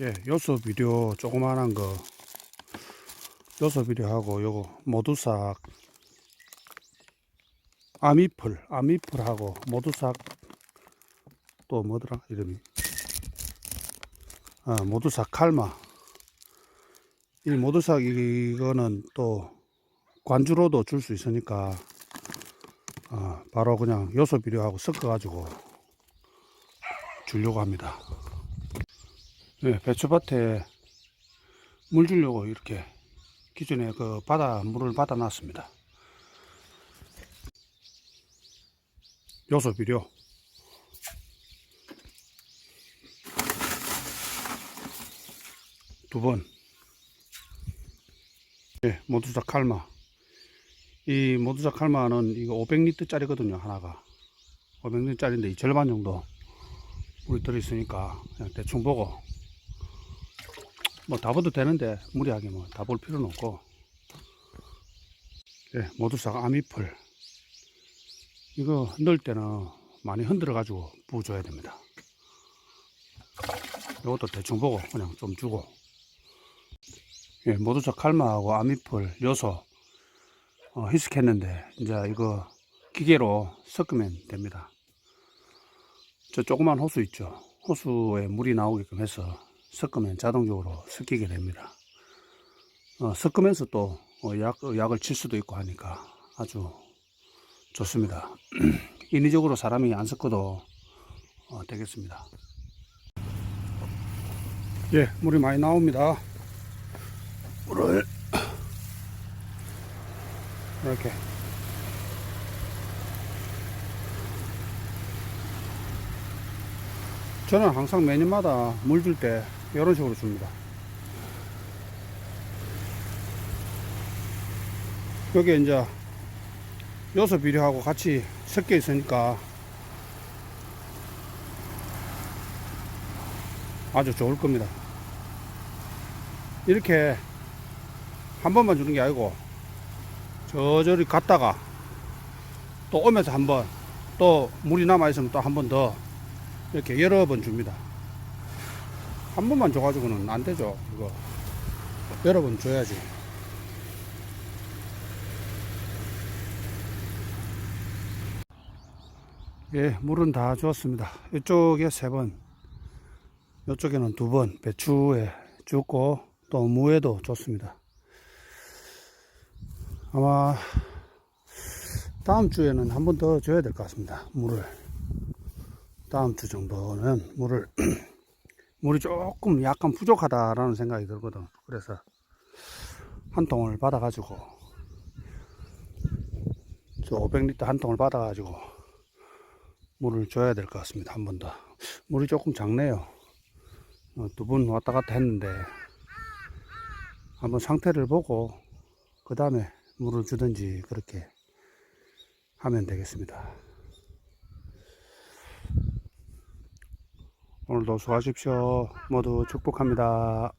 예, 요소 비료 조그만한 거. 요소 비료하고 요거 모두싹 아미풀 아미풀하고 모두싹 또 뭐더라 이름이? 아 모두싹 칼마. 이 모두싹 이거는 또 관주로도 줄 수 있으니까 아, 바로 그냥 요소 비료하고 섞어 가지고 주려고 합니다. 네, 배추밭에 물 주려고 이렇게 기존에 그 바다 물을 받아 놨습니다. 요소 비료. 두 번. 네, 모두자 칼마. 이 모두자 칼마는 이거 500리터 짜리거든요, 하나가. 500리터 짜리인데 이 절반 정도 물이 들어있으니까 대충 보고 뭐 다 봐도 되는데 무리하게 뭐 다 볼 필요는 없고. 예, 모두싹 아미풀. 이거 넣을 때는 많이 흔들어 가지고 부어줘야 됩니다. 이것도 대충 보고 그냥 좀 주고. 예, 모두싹 칼마하고 아미풀 요소 어, 희석했는데 이제 이거 기계로 섞으면 됩니다. 저 조그만 호수 있죠? 호수에 물이 나오게끔 해서 섞으면 자동적으로 섞이게 됩니다. 어, 섞으면서 또 어, 약, 약을 칠 수도 있고 하니까 아주 좋습니다. 인위적으로 사람이 안 섞어도 어, 되겠습니다. 예, 물이 많이 나옵니다. 물을 이렇게 저는 항상 매년마다 물 줄 때 이런 식으로 줍니다. 여기 이제 요소 비료하고 같이 섞여 있으니까 아주 좋을 겁니다. 이렇게 한 번만 주는 게 아니고 저저리 갔다가 또 오면서 한 번 또 물이 남아 있으면 또 한 번 더 이렇게 여러 번 줍니다. 한 번만 줘가지고는 안 되죠. 이거 여러 번 줘야지. 예, 물은 다 주었습니다. 이쪽에 세 번, 이쪽에는 두 번, 배추에 줬고, 또 무에도 줬습니다. 아마 다음 주에는 한 번 더 줘야 될 것 같습니다. 물을. 다음 주 정도는 물을 물이 조금 약간 부족하다라는 생각이 들거든. 그래서 한 통을 받아가지고 저 500리터 한 통을 받아가지고 물을 줘야 될 것 같습니다. 한 번 더. 물이 조금 작네요. 어, 두번 왔다 갔다 했는데 한번 상태를 보고 그 다음에 물을 주든지 그렇게 하면 되겠습니다. 오늘도 수고하십시오. 모두 축복합니다.